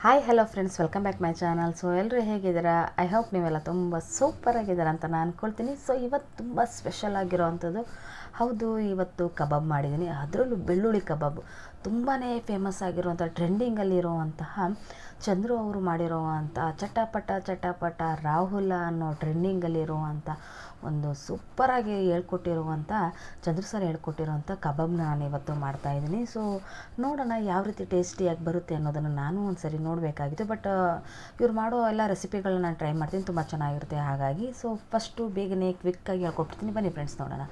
Hi hello friends welcome back my channel so ಎಲ್ಲರೂ ಹೇಗಿದ್ದೀರಾ? I hope ನೀವೆಲ್ಲ ತುಂಬ ಸೂಪರ್ ಆಗಿದ್ದೀರಾ ಅಂತ ನಾನು ಅಂದ್ಕೊಳ್ತೀನಿ ಸೊ ಇವತ್ತು ತುಂಬ ಸ್ಪೆಷಲ್ ಆಗಿರೋವಂಥದ್ದು, ಹೌದು, ಇವತ್ತು ಕಬಾಬ್ ಮಾಡಿದ್ದೀನಿ. ಅದರಲ್ಲೂ ಬೆಳ್ಳುಳ್ಳಿ ಕಬಾಬ್. ತುಂಬಾ ಫೇಮಸ್ ಆಗಿರುವಂಥ ಟ್ರೆಂಡಿಂಗಲ್ಲಿರುವಂತಹ ಚಂದ್ರು ಅವರು ಮಾಡಿರುವಂಥ ಚಟಪಟ ಚಟಪಟ ರಾಹುಲ ಅನ್ನೋ ಟ್ರೆಂಡಿಂಗಲ್ಲಿರುವಂಥ ಒಂದು ಸೂಪರಾಗಿ ಹೇಳ್ಕೊಟ್ಟಿರುವಂಥ ಚಂದ್ರು ಸರ್ ಹೇಳ್ಕೊಟ್ಟಿರುವಂಥ ಕಬಾಬ್ನ ನಾನು ಇವತ್ತು ಮಾಡ್ತಾಯಿದ್ದೀನಿ ಸೊ ನೋಡೋಣ ಯಾವ ರೀತಿ ಟೇಸ್ಟಿಯಾಗಿ ಬರುತ್ತೆ ಅನ್ನೋದನ್ನು ನಾನು ಒಂದು ಸರಿ ನೋಡಬೇಕಾಗಿತ್ತು ಬಟ್ ಇವ್ರು ಮಾಡೋ ಎಲ್ಲ ರೆಸಿಪಿಗಳನ್ನ ನಾನು ಟ್ರೈ ಮಾಡ್ತೀನಿ. ತುಂಬ ಚೆನ್ನಾಗಿರುತ್ತೆ ಹಾಗಾಗಿ. ಸೊ ಫಸ್ಟು ಬೇಗನೆ ಕ್ವಿಕ್ಕಾಗಿ ಹೇಳ್ಕೊಟ್ಟಿರ್ತೀನಿ ಬನ್ನಿ ಫ್ರೆಂಡ್ಸ್ ನೋಡೋಣ.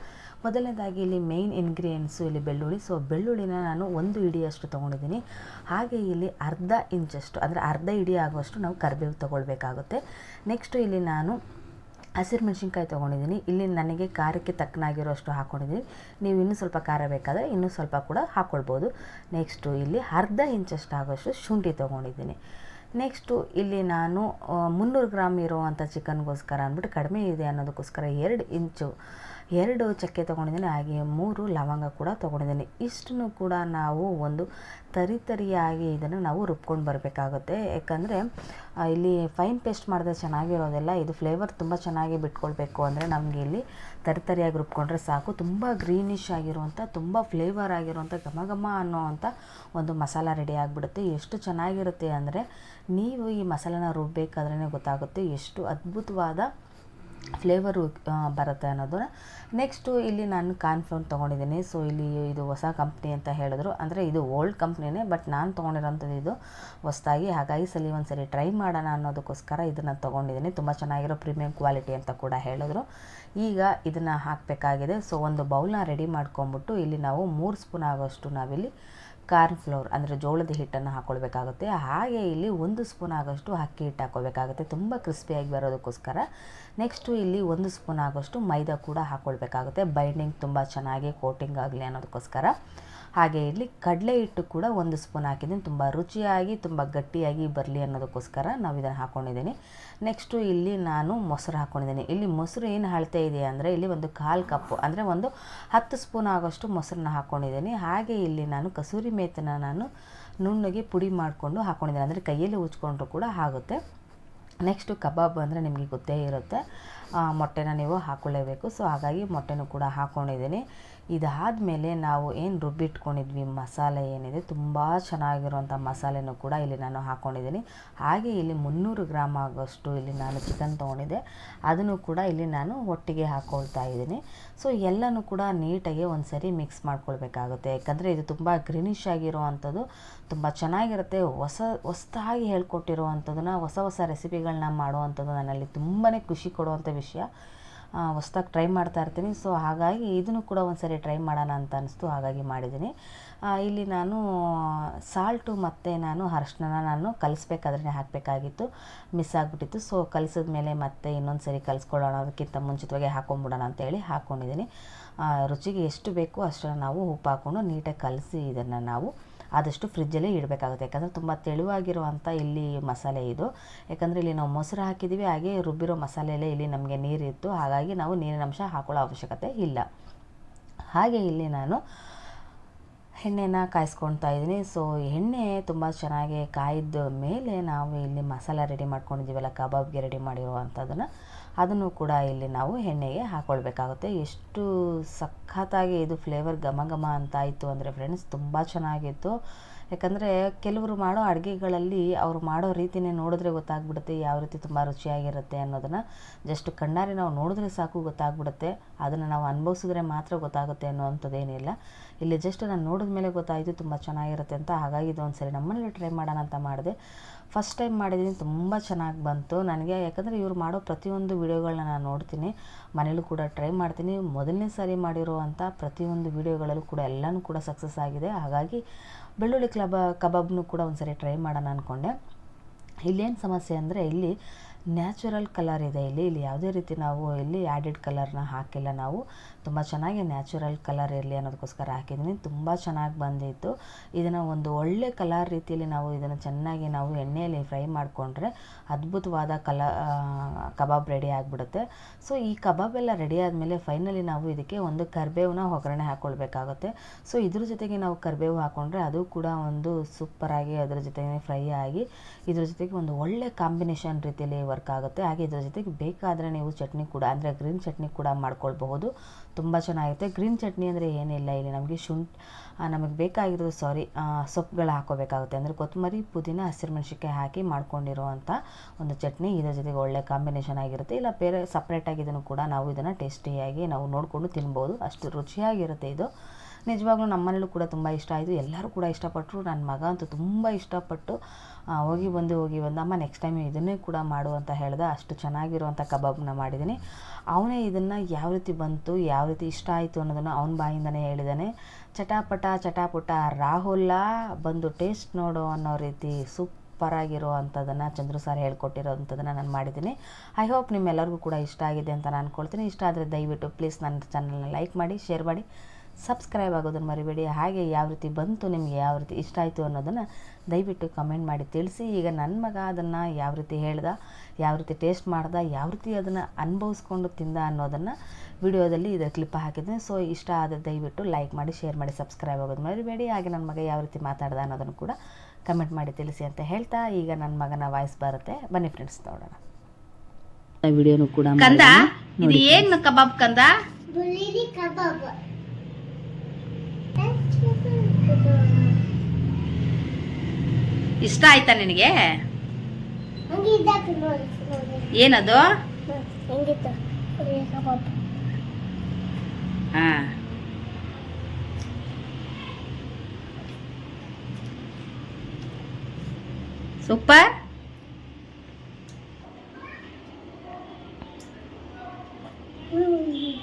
ಮೊದಲನೇದಾಗಿ ಇಲ್ಲಿ ಮೇಯ್ನ್ ಇಂಗ್ರೀಡಿಯೆಂಟ್ಸು ಇಲ್ಲಿ ಬೆಳ್ಳುಳ್ಳಿ. ಸೊ ಬೆಳ್ಳುಳ್ಳಿನ ನಾನು ಒಂದು ಇಡಿಯಷ್ಟು ತೊಗೊಂಡಿದ್ದೀನಿ. ಹಾಗೆ ಇಲ್ಲಿ ಅರ್ಧ ಇಂಚಷ್ಟು, ಅಂದರೆ ಅರ್ಧ ಇಡಿ ಆಗುವಷ್ಟು ನಾವು ಕರಿಬೇವು ತೊಗೊಳ್ಬೇಕಾಗುತ್ತೆ. ನೆಕ್ಸ್ಟು ಇಲ್ಲಿ ನಾನು ಹಸಿರು ಮೆಣಸಿನ್ಕಾಯಿ ತೊಗೊಂಡಿದ್ದೀನಿ. ಇಲ್ಲಿ ನನಗೆ ಖಾರಕ್ಕೆ ತಕ್ಕನಾಗಿರೋಷ್ಟು ಹಾಕ್ಕೊಂಡಿದ್ದೀನಿ ನೀವು ಇನ್ನೂ ಸ್ವಲ್ಪ ಖಾರ ಬೇಕಾದರೆ ಇನ್ನೂ ಸ್ವಲ್ಪ ಕೂಡ ಹಾಕ್ಕೊಳ್ಬೋದು ನೆಕ್ಸ್ಟು ಇಲ್ಲಿ ಅರ್ಧ ಇಂಚಷ್ಟು ಆಗೋಷ್ಟು ಶುಂಠಿ ತೊಗೊಂಡಿದ್ದೀನಿ. ನೆಕ್ಸ್ಟು ಇಲ್ಲಿ ನಾನು ಮುನ್ನೂರು ಗ್ರಾಮ್ ಇರುವಂಥ ಚಿಕನ್ಗೋಸ್ಕರ ಅಂದ್ಬಿಟ್ಟು ಕಡಿಮೆ ಇದೆ ಅನ್ನೋದಕ್ಕೋಸ್ಕರ ಎರಡು ಇಂಚು, ಎರಡು ಚಕ್ಕೆ ತೊಗೊಂಡಿದ್ದೀನಿ, ಹಾಗೆ ಮೂರು ಲವಂಗ ಕೂಡ ತೊಗೊಂಡಿದ್ದೀನಿ. ಇಷ್ಟನ್ನು ಕೂಡ ನಾವು ಒಂದು ತರಿತರಿಯಾಗಿ ಇದನ್ನು ನಾವು ರುಬ್ಕೊಂಡು ಬರಬೇಕಾಗುತ್ತೆ. ಯಾಕಂದರೆ ಇಲ್ಲಿ ಫೈನ್ ಪೇಸ್ಟ್ ಮಾಡಿದ್ರೆ ಚೆನ್ನಾಗಿರೋದಿಲ್ಲ, ಇದು ಫ್ಲೇವರ್ ತುಂಬ ಚೆನ್ನಾಗಿ ಬಿಟ್ಕೊಳ್ಬೇಕು ಅಂದರೆ ನಮಗೆ ಇಲ್ಲಿ ತರಿತರಿಯಾಗಿ ರುಬ್ಕೊಂಡ್ರೆ ಸಾಕು. ತುಂಬ ಗ್ರೀನಿಶ್ ಆಗಿರುವಂಥ, ತುಂಬ ಫ್ಲೇವರ್ ಆಗಿರುವಂಥ, ಘಮ ಘಮ ಅನ್ನೋವಂಥ ಒಂದು ಮಸಾಲ ರೆಡಿ ಆಗಿಬಿಡುತ್ತೆ. ಎಷ್ಟು ಚೆನ್ನಾಗಿರುತ್ತೆ ಅಂದರೆ ನೀವು ಈ ಮಸಾಲೆನ ರುಬ್ಬೇಕಾದ್ರೇ ಗೊತ್ತಾಗುತ್ತೆ ಎಷ್ಟು ಅದ್ಭುತವಾದ ಫ್ಲೇವರು ಬರುತ್ತೆ ಅನ್ನೋದನ್ನ. ನೆಕ್ಸ್ಟು ಇಲ್ಲಿ ನಾನು ಕಾರ್ನ್ಫ್ಲೋರ್ ತೊಗೊಂಡಿದ್ದೀನಿ. ಸೊ ಇಲ್ಲಿ ಇದು ಹೊಸ ಕಂಪ್ನಿ ಅಂತ ಹೇಳಿದ್ರು. ಅಂದರೆ ಇದು ಓಲ್ಡ್ ಕಂಪ್ನಿನೇ ಬಟ್ ನಾನು ತೊಗೊಂಡಿರೋಂಥದ್ದು ಇದು ಹೊಸದಾಗಿ. ಹಾಗಾಗಿ ಸಲ ಒಂದು ಸರಿ ಟ್ರೈ ಮಾಡೋಣ ಅನ್ನೋದಕ್ಕೋಸ್ಕರ ಇದನ್ನು ತೊಗೊಂಡಿದ್ದೀನಿ. ತುಂಬ ಚೆನ್ನಾಗಿರೋ ಪ್ರೀಮಿಯಂ ಕ್ವಾಲಿಟಿ ಅಂತ ಕೂಡ ಹೇಳಿದ್ರು. ಈಗ ಇದನ್ನು ಹಾಕಬೇಕಾಗಿದೆ. ಸೊ ಒಂದು ಬೌಲ್ನ ರೆಡಿ ಮಾಡ್ಕೊಂಬಿಟ್ಟು ಇಲ್ಲಿ ನಾವು ಮೂರು ಸ್ಪೂನ್ ಆಗೋಷ್ಟು ನಾವಿಲ್ಲಿ ಕಾರ್ನ್ ಫ್ಲೋರ್ ಅಂದರೆ ಜೋಳದ ಹಿಟ್ಟನ್ನು ಹಾಕ್ಕೊಳ್ಬೇಕಾಗುತ್ತೆ ಹಾಗೆ ಇಲ್ಲಿ ಒಂದು ಸ್ಪೂನ್ ಆಗೋಷ್ಟು ಅಕ್ಕಿ ಹಿಟ್ಟು ಹಾಕ್ಕೊಳ್ಬೇಕಾಗುತ್ತೆ ತುಂಬ ಕ್ರಿಸ್ಪಿಯಾಗಿ ಬರೋದಕ್ಕೋಸ್ಕರ. ನೆಕ್ಸ್ಟು ಇಲ್ಲಿ ಒಂದು ಸ್ಪೂನ್ ಆಗೋಷ್ಟು ಮೈದಾ ಕೂಡ ಹಾಕ್ಕೊಳ್ಬೇಕಾಗುತ್ತೆ ಬೈಂಡಿಂಗ್ ತುಂಬ ಚೆನ್ನಾಗಿ ಕೋಟಿಂಗ್ ಆಗಲಿ ಅನ್ನೋದಕ್ಕೋಸ್ಕರ. ಹಾಗೆ ಇಲ್ಲಿ ಕಡಲೆ ಹಿಟ್ಟು ಕೂಡ ಒಂದು ಸ್ಪೂನ್ ಹಾಕಿದ್ದೀನಿ. ತುಂಬ ರುಚಿಯಾಗಿ, ತುಂಬ ಗಟ್ಟಿಯಾಗಿ ಬರಲಿ ಅನ್ನೋದಕ್ಕೋಸ್ಕರ ನಾವು ಇದನ್ನು ಹಾಕ್ಕೊಂಡಿದ್ದೀನಿ ನೆಕ್ಸ್ಟು ಇಲ್ಲಿ ನಾನು ಮೊಸರು ಹಾಕ್ಕೊಂಡಿದ್ದೀನಿ ಇಲ್ಲಿ ಮೊಸರು ಏನು ಅಳತೆ ಇದೆ ಅಂದರೆ ಇಲ್ಲಿ ಒಂದು ಕಾಲು ಕಪ್ಪು, ಅಂದರೆ ಒಂದು ಹತ್ತು ಸ್ಪೂನ್ ಆಗೋಷ್ಟು ಮೊಸರನ್ನ ಹಾಕ್ಕೊಂಡಿದ್ದೀನಿ ಹಾಗೆ ಇಲ್ಲಿ ನಾನು ಕಸೂರಿ ಮೇತನ ನಾನು ನುಣ್ಣಗೆ ಪುಡಿ ಮಾಡಿಕೊಂಡು ಹಾಕ್ಕೊಂಡಿದ್ದೀನಿ ಅಂದರೆ ಕೈಯಲ್ಲಿ ಉಚ್ಕೊಂಡ್ರೂ ಕೂಡ ಆಗುತ್ತೆ. ನೆಕ್ಸ್ಟು ಕಬಾಬ್ ಅಂದರೆ ನಿಮಗೆ ಗೊತ್ತೇ ಇರುತ್ತೆ. ಮೊಟ್ಟೆನ ನೀವು ಹಾಕ್ಕೊಳ್ಳೇಬೇಕು ಸೊ ಹಾಗಾಗಿ ಮೊಟ್ಟೆನೂ ಕೂಡ ಹಾಕ್ಕೊಂಡಿದ್ದೀನಿ ಇದಾದಮೇಲೆ ನಾವು ಏನು ರುಬ್ಬಿಟ್ಕೊಂಡಿದ್ವಿ, ಮಸಾಲೆ ಏನಿದೆ, ತುಂಬ ಚೆನ್ನಾಗಿರುವಂಥ ಮಸಾಲೆನೂ ಕೂಡ ಇಲ್ಲಿ ನಾನು ಹಾಕ್ಕೊಂಡಿದ್ದೀನಿ ಹಾಗೆ ಇಲ್ಲಿ ಮುನ್ನೂರು ಗ್ರಾಮ್ ಆಗೋಷ್ಟು ಇಲ್ಲಿ ನಾನು ಚಿಕನ್ ತೊಗೊಂಡಿದ್ದೆ. ಅದನ್ನು ಕೂಡ ಇಲ್ಲಿ ನಾನು ಒಟ್ಟಿಗೆ ಹಾಕ್ಕೊಳ್ತಾ ಇದ್ದೀನಿ. ಸೊ ಎಲ್ಲನೂ ಕೂಡ ನೀಟಾಗಿ ಒಂದು ಸರಿ ಮಿಕ್ಸ್ ಮಾಡ್ಕೊಳ್ಬೇಕಾಗುತ್ತೆ. ಯಾಕಂದರೆ ಇದು ತುಂಬ ಗ್ರೀನಿಶ್ ಆಗಿರುವಂಥದ್ದು, ತುಂಬ ಚೆನ್ನಾಗಿರುತ್ತೆ. ಹೊಸ, ಹೊಸದಾಗಿ ಹೇಳ್ಕೊಟ್ಟಿರುವಂಥದ್ದನ್ನ, ಹೊಸ ಹೊಸ ರೆಸಿಪಿಗಳನ್ನ ಮಾಡುವಂಥದ್ದು ನನ್ನಲ್ಲಿ ತುಂಬಾ ಖುಷಿ ಕೊಡುವಂಥ ವಿಷಯ. ಹೊಸ್ದಾಗಿ ಟ್ರೈ ಮಾಡ್ತಾ ಇರ್ತೀನಿ. ಸೊ ಹಾಗಾಗಿ ಇದನ್ನು ಕೂಡ ಒಂದು ಸರಿ ಟ್ರೈ ಮಾಡೋಣ ಅಂತ ಅನಿಸ್ತು. ಹಾಗಾಗಿ ಮಾಡಿದ್ದೀನಿ. ಇಲ್ಲಿ ನಾನು ಸಾಲ್ಟು ಮತ್ತು ನಾನು ಅರಶಿನ ನಾನು ಕಲಿಸ್ಬೇಕಾದ್ರೆ ಹಾಕಬೇಕಾಗಿತ್ತು. ಮಿಸ್ ಆಗಿಬಿಟ್ಟಿತ್ತು. ಸೊ ಕಲಿಸಿದ ಮೇಲೆ ಮತ್ತೆ ಇನ್ನೊಂದು ಸರಿ ಕಲಿಸ್ಕೊಳ್ಳೋಣ. ಅದಕ್ಕಿಂತ ಮುಂಚಿತವಾಗಿ ಹಾಕೊಂಡ್ಬಿಡೋಣ ಅಂತೇಳಿ ಹಾಕ್ಕೊಂಡಿದ್ದೀನಿ ರುಚಿಗೆ ಎಷ್ಟು ಬೇಕೋ ಅಷ್ಟನ್ನು ನಾವು ಉಪ್ಪು ಹಾಕ್ಕೊಂಡು ನೀಟಾಗಿ ಕಲಸಿ ಇದನ್ನು ನಾವು ಆದಷ್ಟು ಫ್ರಿಜ್ಜಲ್ಲೇ ಇಡಬೇಕಾಗುತ್ತೆ. ಯಾಕಂದರೆ ತುಂಬ ತೆಳುವಾಗಿರುವಂಥ ಇಲ್ಲಿ ಮಸಾಲೆ ಇದು. ಯಾಕಂದರೆ ಇಲ್ಲಿ ನಾವು ಮೊಸರು ಹಾಕಿದ್ದೀವಿ, ಹಾಗೆ ರುಬ್ಬಿರೋ ಮಸಾಲೆಯಲ್ಲೇ ಇಲ್ಲಿ ನಮಗೆ ನೀರಿತ್ತು. ಹಾಗಾಗಿ ನಾವು ನೀರಿನ ಅಂಶ ಹಾಕೊಳ್ಳೋ ಅವಶ್ಯಕತೆ ಇಲ್ಲ. ಹಾಗೆ ಇಲ್ಲಿ ನಾನು ಎಣ್ಣೆನ ಕಾಯಿಸ್ಕೊಳ್ತಾ ಇದ್ದೀನಿ. ಸೊ ಎಣ್ಣೆ ತುಂಬ ಚೆನ್ನಾಗಿ ಕಾಯ್ದ ಮೇಲೆ ನಾವು ಇಲ್ಲಿ ಮಸಾಲ ರೆಡಿ ಮಾಡ್ಕೊಂಡಿದ್ದೀವಲ್ಲ, ಕಬಾಬ್ಗೆ ರೆಡಿ ಮಾಡಿರುವಂಥದ್ದನ್ನು. ಅದನ್ನು ಕೂಡ ಇಲ್ಲಿ ನಾವು ಎಣ್ಣೆಗೆ ಹಾಕ್ಕೊಳ್ಬೇಕಾಗುತ್ತೆ ಎಷ್ಟು ಸಖತ್ತಾಗಿ ಇದು ಫ್ಲೇವರ್ ಘಮ ಘಮ ಅಂತ ಆಯಿತು ಅಂದರೆ ಫ್ರೆಂಡ್ಸ್ ತುಂಬ ಚೆನ್ನಾಗಿತ್ತು. ಯಾಕಂದರೆ ಕೆಲವರು ಮಾಡೋ ಅಡುಗೆಗಳಲ್ಲಿ ಅವರು ಮಾಡೋ ರೀತಿನೇ ನೋಡಿದ್ರೆ ಗೊತ್ತಾಗ್ಬಿಡುತ್ತೆ ಯಾವ ರೀತಿ ತುಂಬ ರುಚಿಯಾಗಿರುತ್ತೆ ಅನ್ನೋದನ್ನು. ಜಸ್ಟ್ ಕಣ್ಣಾರೆ ನಾವು ನೋಡಿದ್ರೆ ಸಾಕು ಗೊತ್ತಾಗ್ಬಿಡುತ್ತೆ. ಅದನ್ನು ನಾವು ಅನುಭವಿಸಿದ್ರೆ ಮಾತ್ರ ಗೊತ್ತಾಗುತ್ತೆ ಅನ್ನೋವಂಥದ್ದೇನಿಲ್ಲ. ಇಲ್ಲಿ ಜಸ್ಟ್ ನಾನು ನೋಡಿದ ಮೇಲೆ ಗೊತ್ತಾಯಿತು ತುಂಬ ಚೆನ್ನಾಗಿರುತ್ತೆ ಅಂತ. ಹಾಗಾಗಿ ಇದೊಂದು ಸರಿ ನಮ್ಮನೇಲಿ ಟ್ರೈ ಮಾಡೋಣ ಅಂತ ಮಾಡಿದೆ. ಫಸ್ಟ್ ಟೈಮ್ ಮಾಡಿದ್ದೀನಿ, ತುಂಬ ಚೆನ್ನಾಗಿ ಬಂತು. ನನಗೆ ಯಾಕಂದರೆ ಇವ್ರು ಮಾಡೋ ಪ್ರತಿಯೊಂದು ವೀಡಿಯೋಗಳನ್ನ ನಾನು ನೋಡ್ತೀನಿ. ಮನೇಲೂ ಕೂಡ ಟ್ರೈ ಮಾಡ್ತೀನಿ. ಮೊದಲನೇ ಸಾರಿ ಮಾಡಿರುವಂಥ ಪ್ರತಿಯೊಂದು ವೀಡಿಯೋಗಳಲ್ಲೂ ಕೂಡ ಎಲ್ಲನೂ ಕೂಡ ಸಕ್ಸಸ್ ಆಗಿದೆ. ಹಾಗಾಗಿ ಬೆಳ್ಳುಳ್ಳಿ ಕ್ಲಬ ಕಬಾಬ್ನು ಕೂಡ ಒಂದು ಸರಿ ಟ್ರೈ ಮಾಡೋಣ ಅಂದ್ಕೊಂಡೆ ಇಲ್ಲೇನು ಸಮಸ್ಯೆ ಅಂದರೆ ಇಲ್ಲಿ ನ್ಯಾಚುರಲ್ ಕಲರ್ ಇದೆ ಇಲ್ಲಿ. ಇಲ್ಲಿ ಯಾವುದೇ ರೀತಿ ನಾವು ಇಲ್ಲಿ ಆ್ಯಡೆಡ್ ಕಲರ್ನ ಹಾಕಿಲ್ಲ ನಾವು. ತುಂಬ ಚೆನ್ನಾಗಿ ನ್ಯಾಚುರಲ್ ಕಲರ್ ಇರಲಿ ಅನ್ನೋದಕ್ಕೋಸ್ಕರ ಹಾಕಿದ್ದೀನಿ ತುಂಬ ಚೆನ್ನಾಗಿ ಬಂದಿತ್ತು. ಇದನ್ನು ಒಂದು ಒಳ್ಳೆ ಕಲರ್ ರೀತಿಯಲ್ಲಿ ನಾವು ಇದನ್ನು ಚೆನ್ನಾಗಿ ನಾವು ಎಣ್ಣೆಯಲ್ಲಿ ಫ್ರೈ ಮಾಡಿಕೊಂಡ್ರೆ ಅದ್ಭುತವಾದ ಕಲ ಕಬಾಬ್ ರೆಡಿ ಆಗಿಬಿಡುತ್ತೆ. ಸೊ ಈ ಕಬಾಬ್ ಎಲ್ಲ ರೆಡಿ ಆದಮೇಲೆ ಫೈನಲಿ ನಾವು ಇದಕ್ಕೆ ಒಂದು ಕರಿಬೇವನ್ನ ಒಗ್ಗರಣೆ ಹಾಕ್ಕೊಳ್ಬೇಕಾಗುತ್ತೆ ಸೊ ಇದ್ರ ಜೊತೆಗೆ ನಾವು ಕರಿಬೇವು ಹಾಕ್ಕೊಂಡ್ರೆ ಅದು ಕೂಡ ಒಂದು ಸೂಪರಾಗಿ ಅದರ ಜೊತೆಗೆ ಫ್ರೈ ಆಗಿ ಇದ್ರ ಜೊತೆಗೆ ಒಂದು ಒಳ್ಳೆ ಕಾಂಬಿನೇಷನ್ ರೀತಿಯಲ್ಲಿ ವರ್ಕ್ ಆಗುತ್ತೆ. ಹಾಗೆ ಇದರ ಜೊತೆಗೆ ಬೇಕಾದರೆ ನೀವು ಚಟ್ನಿ ಕೂಡ, ಅಂದರೆ ಗ್ರೀನ್ ಚಟ್ನಿ ಕೂಡ ಮಾಡ್ಕೊಳ್ಬಹುದು. ತುಂಬ ಚೆನ್ನಾಗಿರುತ್ತೆ. ಗ್ರೀನ್ ಚಟ್ನಿ ಅಂದರೆ ಏನಿಲ್ಲ ಇಲ್ಲಿ ನಮಗೆ ಶುಂಠಿ ನಮಗೆ ಬೇಕಾಗಿರೋದು ಸಾರಿ ಸೊಪ್ಪುಗಳು ಹಾಕೋಬೇಕಾಗುತ್ತೆ. ಅಂದರೆ ಕೊತ್ತಂಬರಿ, ಪುದೀನ ಹಸಿರುಮೆಣಸಿಕಾಯಿ ಹಾಕಿ ಮಾಡ್ಕೊಂಡಿರುವಂಥ ಒಂದು ಚಟ್ನಿ. ಇದರ ಜೊತೆಗೆ ಒಳ್ಳೆ ಕಾಂಬಿನೇಷನ್ ಆಗಿರುತ್ತೆ. ಇಲ್ಲ ಬೇರೆ ಸಪ್ರೇಟಾಗಿ ಇದನ್ನು ಕೂಡ ನಾವು ಇದನ್ನು ಟೇಸ್ಟಿಯಾಗಿ ನಾವು ನೋಡಿಕೊಂಡು ತಿನ್ಬೋದು. ಅಷ್ಟು ರುಚಿಯಾಗಿರುತ್ತೆ ಇದು. ನಿಜವಾಗ್ಲೂ ನಮ್ಮನೇಲೂ ಕೂಡ ತುಂಬ ಇಷ್ಟ ಆಯಿತು. ಎಲ್ಲರೂ ಕೂಡ ಇಷ್ಟಪಟ್ಟರು ನನ್ನ ಮಗ ಅಂತೂ ತುಂಬ ಇಷ್ಟಪಟ್ಟು ಹೋಗಿ ಬಂದು ಹೋಗಿ ಬಂದು, ಅಮ್ಮ ನೆಕ್ಸ್ಟ್ ಟೈಮ್ ಇದನ್ನೇ ಕೂಡ ಮಾಡು ಅಂತ ಹೇಳ್ದ. ಅಷ್ಟು ಚೆನ್ನಾಗಿರುವಂಥ ಕಬಾಬ್ನ ಮಾಡಿದ್ದೀನಿ ಅವನೇ ಇದನ್ನು ಯಾವ ರೀತಿ ಬಂತು, ಯಾವ ರೀತಿ ಇಷ್ಟ ಆಯಿತು ಅನ್ನೋದನ್ನು ಅವನ ಬಾಯಿಂದನೇ ಹೇಳಿದ್ದಾನೆ ಚಟಾಪಟ, ಚಟಾಪುಟ, ರಾಹುಲ ಬಂದು ಟೇಸ್ಟ್ ನೋಡು ಅನ್ನೋ ರೀತಿ ಸೂಪರಾಗಿರೋ ಅಂಥದ್ದನ್ನು ಚಂದ್ರು ಸರ್ ಹೇಳ್ಕೊಟ್ಟಿರೋವಂಥದ್ದನ್ನು ನಾನು ಮಾಡಿದ್ದೀನಿ ಐ ಹೋಪ್ ನಿಮ್ಮೆಲ್ಲರಿಗೂ ಕೂಡ ಇಷ್ಟ ಆಗಿದೆ ಅಂತ ನಾನು ಅನ್ಕೊಳ್ತೀನಿ. ಇಷ್ಟ ಆದರೆ ದಯವಿಟ್ಟು ಪ್ಲೀಸ್ ನನ್ನ ಚಾನಲ್ನ ಲೈಕ್ ಮಾಡಿ ಶೇರ್ ಮಾಡಿ. ಸಬ್ಸ್ಕ್ರೈಬ್ ಆಗೋದನ್ನು ಮರಿಬೇಡಿ. ಹಾಗೆ ಯಾವ ರೀತಿ ಬಂತು ನಿಮಗೆ ಯಾವ ರೀತಿ ಇಷ್ಟ ಆಯಿತು ಅನ್ನೋದನ್ನು ದಯವಿಟ್ಟು ಕಮೆಂಟ್ ಮಾಡಿ ತಿಳಿಸಿ. ಈಗ ನನ್ನ ಮಗ ಅದನ್ನು ಯಾವ ರೀತಿ ಹೇಳ್ದ ಯಾವ ರೀತಿ ಟೇಸ್ಟ್ ಮಾಡ್ದ ಯಾವ ರೀತಿ ಅದನ್ನು ಅನುಭವಿಸ್ಕೊಂಡು ತಿಂದ ಅನ್ನೋದನ್ನು ವಿಡಿಯೋದಲ್ಲಿ ಇದರ ಕ್ಲಿಪ್ ಹಾಕಿದ್ದೀನಿ. ಸೊ ಇಷ್ಟ ಆದರೆ ದಯವಿಟ್ಟು ಲೈಕ್ ಮಾಡಿ ಶೇರ್ ಮಾಡಿ ಸಬ್ಸ್ಕ್ರೈಬ್ ಆಗೋದು ಮರಿಬೇಡಿ. ಹಾಗೆ ನನ್ನ ಮಗ ಯಾವ ರೀತಿ ಮಾತಾಡ್ದ ಅನ್ನೋದನ್ನು ಕೂಡ ಕಮೆಂಟ್ ಮಾಡಿ ತಿಳಿಸಿ ಅಂತ ಹೇಳ್ತಾ. ಈಗ ನನ್ನ ಮಗನ ವಾಯ್ಸ್ ಬರುತ್ತೆ. ಬನ್ನಿ ಫ್ರೆಂಡ್ಸ್ ನೋಡೋಣ. ವಿಡಿಯೋನು ಕೂಡ ಕಂದ ಇದು ಏನು ಕಬಾಬ್ ಕಂದ? ಕಬಾಬ್. ಇಷ್ಟ ಆಯ್ತಾ ನಿನಗೆ? ಏನದು? ಹಾ. ಸೂಪರ್. ಹ್ಮ್.